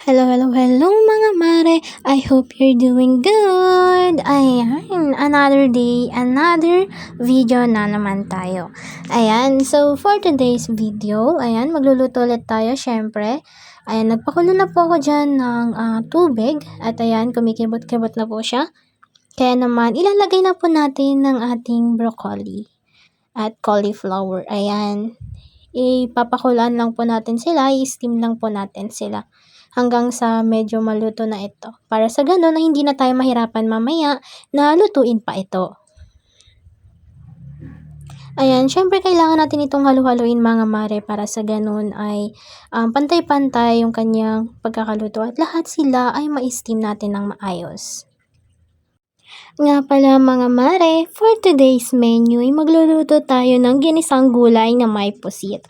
Hello, hello, hello mga mare. I hope you're doing good. Ayan, another day, another video na naman tayo. Ayan, so for today's video, ayan, magluluto ulit tayo syempre. Ayan, nagpakulo na po ako dyan ng ah, tubig. At ayan, kumikibot-kibot na po siya. Kaya naman, ilalagay na po natin ng ating broccoli at cauliflower. Ayan, ipapakulaan lang po natin sila, i-steam lang po natin sila hanggang sa medyo maluto na ito. Para sa ganun na hindi na tayo mahirapan mamaya na lutuin pa ito. Ayan, syempre kailangan natin itong halu-haluin mga mare para sa ganun ay um, pantay-pantay yung kanyang pagkakaluto at lahat sila ay ma-steam natin ng maayos. Nga pala mga mare, for today's menu ay magluluto tayo ng ginisang gulay na may pusit.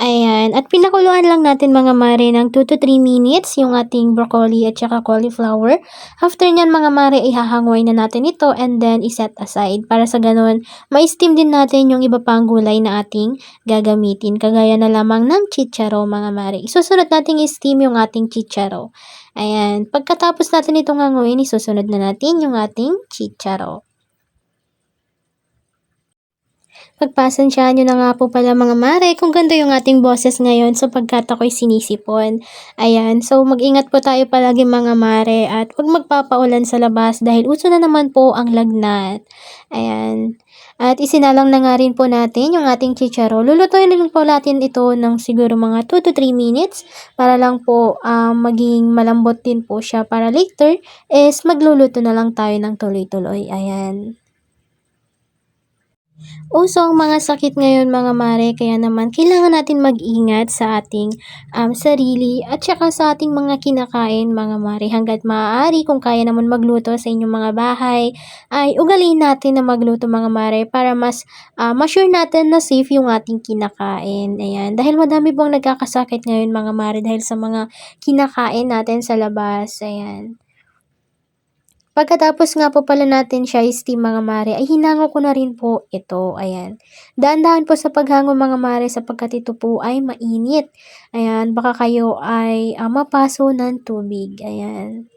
Ayan. At pinakuluan lang natin mga mare ng 2 to 3 minutes yung ating broccoli at saka cauliflower. After nyan mga mare, ihahangoy na natin ito and then iset aside. Para sa ganun, ma-steam din natin yung iba pang gulay na ating gagamitin. Kagaya na lamang ng chicharo mga mare. Isusunod natin i-steam yung ating chicharo. Ayan. Pagkatapos natin itong hanguin, isusunod na natin yung ating chicharo. Pagpasensyahan nyo na nga po pala mga mare kung ganda yung ating boses ngayon sapagkat ako'y sinisipon. Ayan, so mag-ingat po tayo palagi mga mare at huwag magpapaulan sa labas dahil uso na naman po ang lagnat. Ayan. At isinalang na nga rin po natin yung ating chicharo. Lulutuin rin po natin ito ng siguro mga 2 to 3 minutes para lang po um, maging malambot din po siya para later is magluluto na lang tayo ng tuloy-tuloy. Ayan. Uso ang mga sakit ngayon mga mare, kaya naman kailangan natin mag-ingat sa ating um, sarili at saka sa ating mga kinakain mga mare. Hanggat maaari kung kaya naman magluto sa inyong mga bahay, ay ugaliin natin na magluto mga mare para mas uh, ma-sure natin na safe yung ating kinakain. Ayan. Dahil madami pong nagkakasakit ngayon mga mare dahil sa mga kinakain natin sa labas. Ayan. Pagkatapos nga po pala natin siya i-steam mga mare, ay hinango ko na rin po ito. Ayan. Dahan-dahan po sa paghango mga mare sapagkat ito po ay mainit. Ayan. Baka kayo ay uh, mapaso ng tubig. Ayan.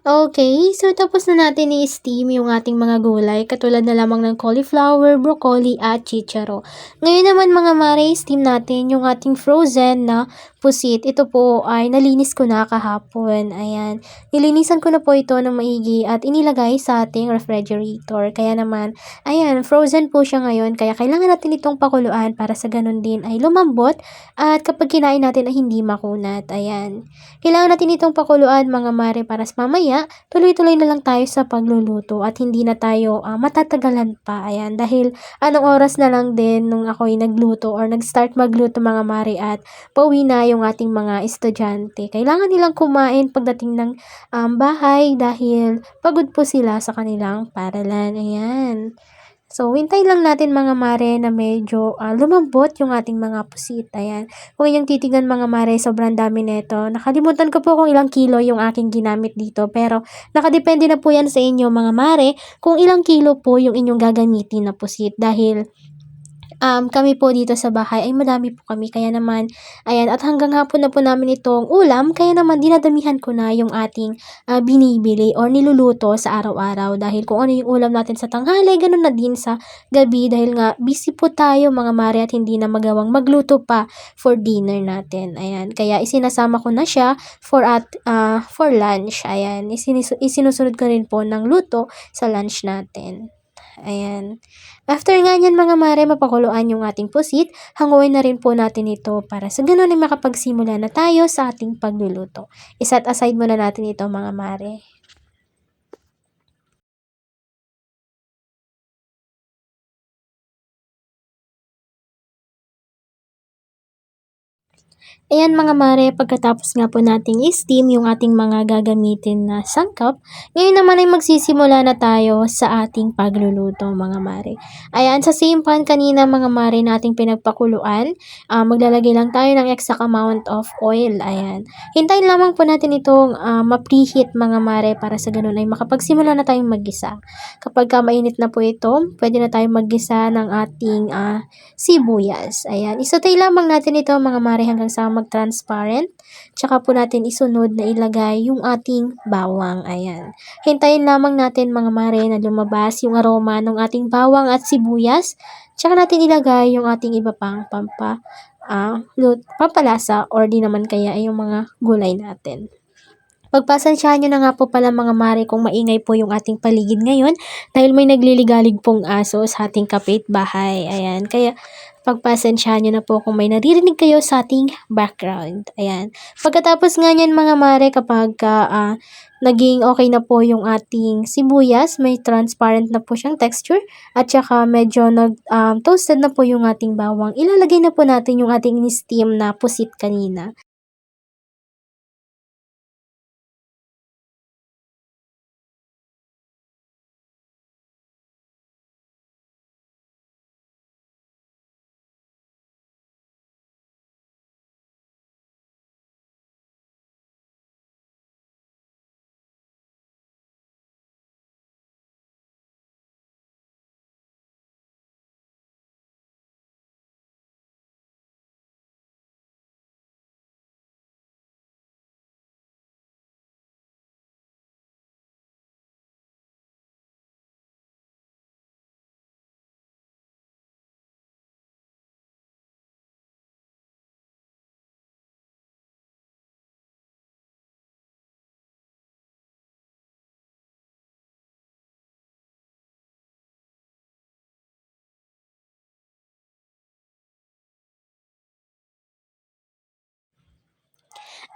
Okay, so tapos na natin i-steam yung ating mga gulay, katulad na lamang ng cauliflower, broccoli, at chicharo. Ngayon naman mga mare, steam natin yung ating frozen na pusit. Ito po ay nalinis ko na kahapon. Ayan, nilinisan ko na po ito ng maigi at inilagay sa ating refrigerator. Kaya naman, ayan, frozen po siya ngayon, kaya kailangan natin itong pakuluan para sa ganun din ay lumambot at kapag kinain natin ay hindi makunat. Ayan, kailangan natin itong pakuluan mga mare para sa mamaya mamaya, tuloy-tuloy na lang tayo sa pagluluto at hindi na tayo uh, matatagalan pa. Ayan, dahil anong oras na lang din nung ako'y nagluto or nag-start magluto mga mari at pauwi na yung ating mga estudyante. Kailangan nilang kumain pagdating ng um, bahay dahil pagod po sila sa kanilang paralan. Ayan. So, hintay lang natin mga mare na medyo uh, lumambot yung ating mga pusit. Ayan. Kung inyong titignan mga mare, sobrang dami nito. Nakalimutan ko po kung ilang kilo yung aking ginamit dito. Pero, nakadepende na po yan sa inyo mga mare kung ilang kilo po yung inyong gagamitin na pusit. Dahil, um, kami po dito sa bahay ay madami po kami. Kaya naman, ayan, at hanggang hapon na po namin itong ulam. Kaya naman, dinadamihan ko na yung ating uh, binibili or niluluto sa araw-araw. Dahil kung ano yung ulam natin sa tanghali, ganun na din sa gabi. Dahil nga, busy po tayo mga mare at hindi na magawang magluto pa for dinner natin. Ayan, kaya isinasama ko na siya for at uh, for lunch. Ayan, isinusunod ko rin po ng luto sa lunch natin. Ayan. After nga yan mga mare, mapakuluan yung ating pusit, hanguin na rin po natin ito para sa ganun ay makapagsimula na tayo sa ating pagluluto. Iset aside muna natin ito mga mare. Ayan mga mare, pagkatapos nga po nating i-steam yung ating mga gagamitin na sangkap, ngayon naman ay magsisimula na tayo sa ating pagluluto mga mare. Ayan, sa same pan kanina mga mare nating pinagpakuluan, uh, maglalagay lang tayo ng exact amount of oil. Ayan, hintayin lamang po natin itong uh, ma-preheat mga mare para sa ganun ay makapagsimula na tayong maggisa. Kapag ka mainit na po ito, pwede na tayong maggisa ng ating uh, sibuyas. Ayan, isotay lamang natin ito mga mare hanggang sa mag-transparent. Tsaka po natin isunod na ilagay yung ating bawang. Ayan. Hintayin lamang natin mga mare na lumabas yung aroma ng ating bawang at sibuyas. Tsaka natin ilagay yung ating iba pang pampa, uh, pampalasa or di naman kaya yung mga gulay natin. Pagpasensyahan nyo na nga po pala mga mare kung maingay po yung ating paligid ngayon dahil may nagliligalig pong aso sa ating kapit bahay. Ayan, kaya pagpasensyahan nyo na po kung may naririnig kayo sa ating background. Ayan. Pagkatapos nga niyan mga mare kapag uh, naging okay na po yung ating sibuyas, may transparent na po siyang texture at saka medyo nag um, toasted na po yung ating bawang. Ilalagay na po natin yung ating steam na pusit kanina.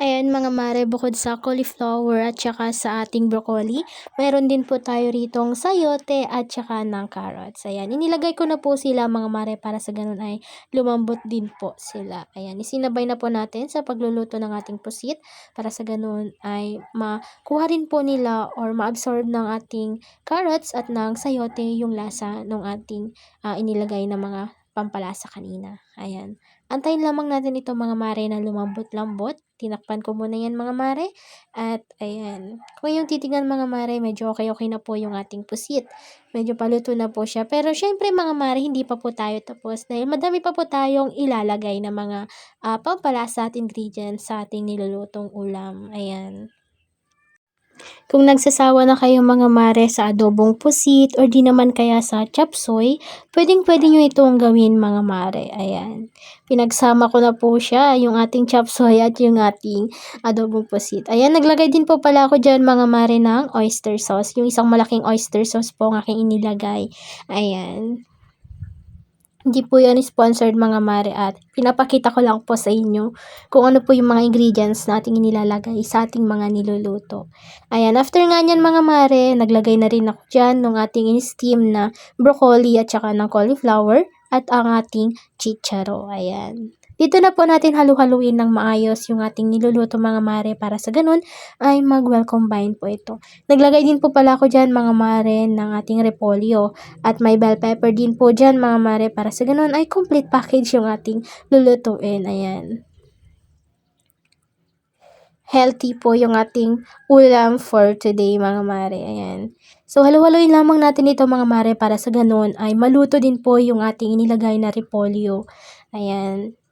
Ayan mga mare, bukod sa cauliflower at saka sa ating broccoli, mayroon din po tayo ritong sayote at saka ng carrots. Ayan, inilagay ko na po sila mga mare para sa ganun ay lumambot din po sila. Ayan, isinabay na po natin sa pagluluto ng ating pusit para sa ganun ay makuha rin po nila or ma-absorb ng ating carrots at ng sayote yung lasa ng ating uh, inilagay na mga pampalasa kanina. Ayan. Antayin lamang natin ito mga mare na lumambot-lambot. Tinakpan ko muna yan mga mare. At ayan. Kung yung titignan mga mare, medyo okay-okay na po yung ating pusit. Medyo paluto na po siya. Pero syempre mga mare, hindi pa po tayo tapos. Dahil madami pa po tayong ilalagay na mga uh, pampalasa at ingredients sa ating nilulutong ulam. Ayan. Kung nagsasawa na kayo mga mare sa adobong pusit or di naman kaya sa chapsoy, pwedeng pwede nyo itong gawin mga mare. Ayan. Pinagsama ko na po siya, yung ating chapsoy at yung ating adobong pusit. Ayan, naglagay din po pala ako dyan mga mare ng oyster sauce. Yung isang malaking oyster sauce po ang aking inilagay. Ayan. Hindi po yan sponsored mga mare at pinapakita ko lang po sa inyo kung ano po yung mga ingredients na ating inilalagay sa ating mga niluluto. Ayan, after nga nyan mga mare, naglagay na rin ako dyan ng ating in-steam na broccoli at saka ng cauliflower at ang ating chicharo. Ayan. Dito na po natin halu-haluin ng maayos yung ating niluluto mga mare para sa ganun ay mag-well combine po ito. Naglagay din po pala ako dyan mga mare ng ating repolyo at may bell pepper din po dyan mga mare para sa ganun ay complete package yung ating lulutuin. Ayan. Healthy po yung ating ulam for today mga mare. Ayan. So halu-haluin lamang natin ito mga mare para sa ganun ay maluto din po yung ating inilagay na repolyo. Ayan.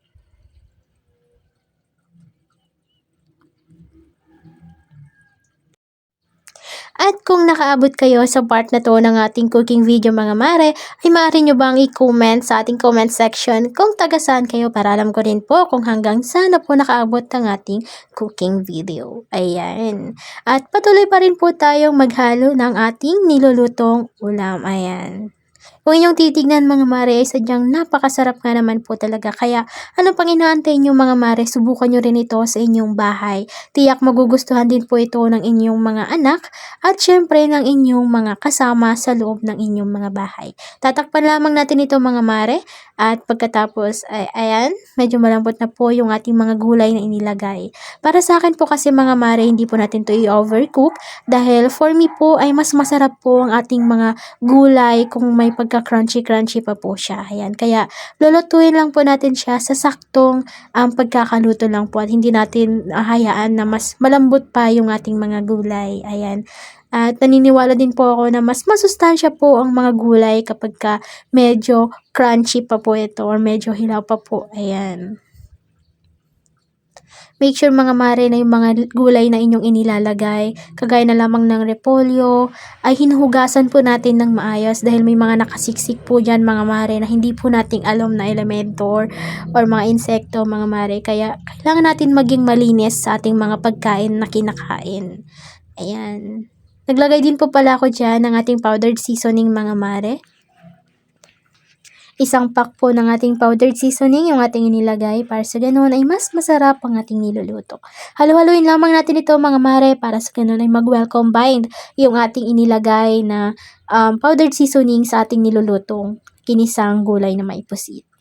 At kung nakaabot kayo sa part na to ng ating cooking video mga mare, ay maaari nyo bang i-comment sa ating comment section kung taga saan kayo para alam ko rin po kung hanggang saan na po nakaabot ang ating cooking video. Ayan. At patuloy pa rin po tayong maghalo ng ating nilulutong ulam. Ayan. Kung inyong titignan mga mare ay sadyang napakasarap nga naman po talaga. Kaya ano pang inaantay nyo mga mare, subukan nyo rin ito sa inyong bahay. Tiyak magugustuhan din po ito ng inyong mga anak at syempre ng inyong mga kasama sa loob ng inyong mga bahay. Tatakpan lamang natin ito mga mare at pagkatapos ay ayan, medyo malambot na po yung ating mga gulay na inilagay. Para sa akin po kasi mga mare, hindi po natin to i-overcook dahil for me po ay mas masarap po ang ating mga gulay kung may pagka-crunchy-crunchy pa po siya. Ayan, kaya lulutuin lang po natin siya sa saktong um, pagkakaluto lang po at hindi natin hayaan na mas malambot pa yung ating mga gulay. Ayan. At naniniwala din po ako na mas masustansya po ang mga gulay kapag ka medyo crunchy pa po ito or medyo hilaw pa po. Ayan. Make sure mga mare na yung mga gulay na inyong inilalagay, kagaya na lamang ng repolyo, ay hinuhugasan po natin ng maayos dahil may mga nakasiksik po dyan mga mare na hindi po nating alam na elemento or, or mga insekto mga mare. Kaya kailangan natin maging malinis sa ating mga pagkain na kinakain. Ayan. Naglagay din po pala ako dyan ng ating powdered seasoning mga mare. Isang pack po ng ating powdered seasoning yung ating inilagay para sa ganun ay mas masarap ang ating niluluto. Halo-haluin lamang natin ito mga mare para sa ganun ay mag-well combined yung ating inilagay na um, powdered seasoning sa ating nilulutong kinisang gulay na maipusit.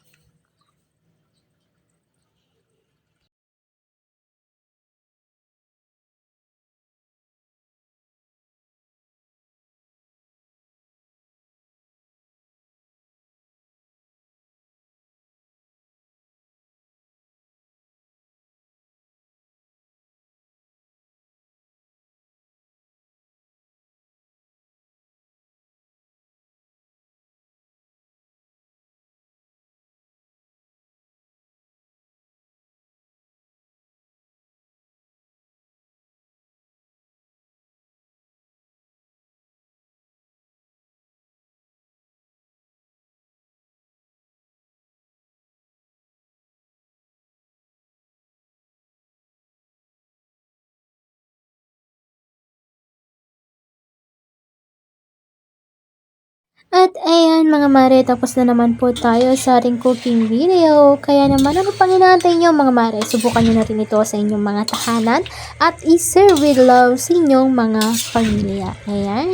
At ayan mga mare, tapos na naman po tayo sa ating cooking video. Kaya naman, ano pang inaantay nyo mga mare? Subukan nyo na rin ito sa inyong mga tahanan at i-serve with love sa inyong mga pamilya. Ayan.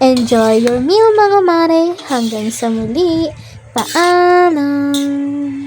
Enjoy your meal mga mare. Hanggang sa muli. Paalam!